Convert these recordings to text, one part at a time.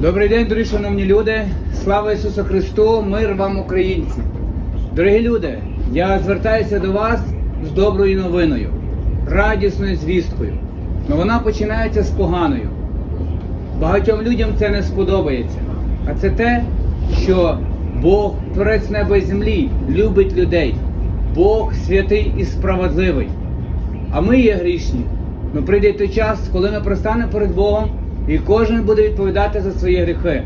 Добрий день, дорогі шановні люди. Слава Ісусу Христу, мир вам, українці. Дорогі люди, я звертаюся до вас з доброю новиною, радісною звісткою. Но вона починається з поганою. Багатьом людям це не сподобається. А це те, що Бог, творець неба і землі, любить людей. Бог святий і справедливий. А ми є грішні. Ну прийде той час, коли ми пристанемо перед Богом, і кожен буде відповідати за свої гріхи.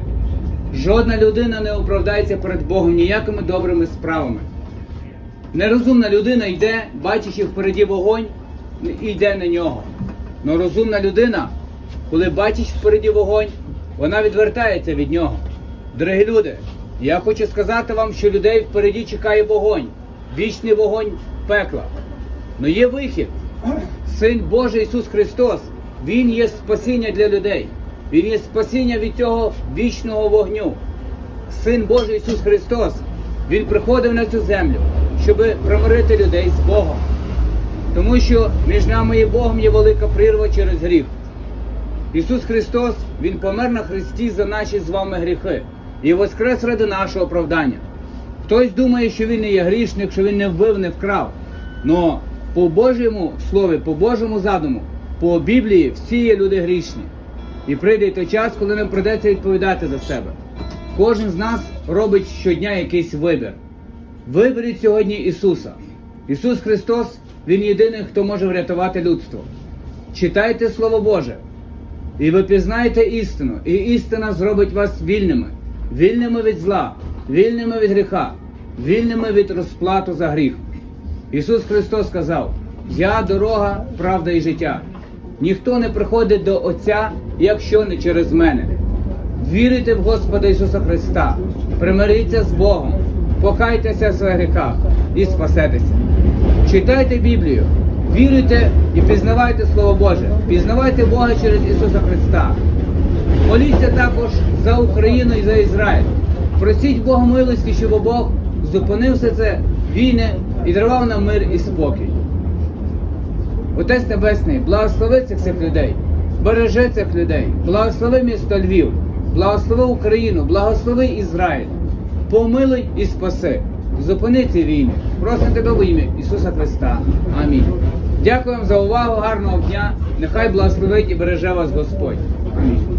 Жодна людина не оправдається перед Богом ніякими добрими справами. Нерозумна людина йде, бачачи впереді вогонь, і йде на нього. Но розумна людина, коли бачить впереді вогонь, вона відвертається від нього. Дорогі люди, я хочу сказати вам, що людей впереді чекає вогонь, вічний вогонь пекла. Но є вихід. Син Божий Ісус Христос, Він є спасіння для людей. Він є спасіння від цього вічного вогню. Син Божий Ісус Христос, Він приходив на цю землю, щоб примирити людей з Богом. Тому що між нами і Богом є велика прірва через гріх. Ісус Христос, Він помер на Христі за наші з вами гріхи і воскрес ради нашого оправдання. Хтось думає, що він не є грішник, що він не вбив, не вкрав. Но по Божому слові, по Божому задуму, по Біблії всі є люди грішні. І прийде той час, коли нам придеться відповідати за себе. Кожен з нас робить щодня якийсь вибір. Виберіть сьогодні Ісуса. Ісус Христос, Він єдиний, хто може врятувати людство. Читайте Слово Боже, і ви пізнаєте істину, і істина зробить вас вільними, вільними від зла, вільними від гріха, вільними від розплату за гріх. Ісус Христос сказав: Я дорога, правда і життя. Ніхто не приходить до Отця, якщо не через мене. Вірите в Господа Ісуса Христа, примиріться з Богом, покайтеся в своїх гріхах і спасетеся. Читайте Біблію, віруйте і пізнавайте Слово Боже, пізнавайте Бога через Ісуса Христа. Моліться також за Україну і за Ізраїль. Просіть Бога милості, щоб Бог зупинив все це війни і дарував нам мир і спокій. Отець Небесний, благослови цих всіх людей, бережи цих людей, благослови місто Львів, благослови Україну, благослови Ізраїль, помилуй і спаси. Зупини ці війни. Просимо тебе в ім'я Ісуса Христа. Амінь. Дякуємо за увагу, гарного дня. Нехай благословить і береже вас Господь. Амінь.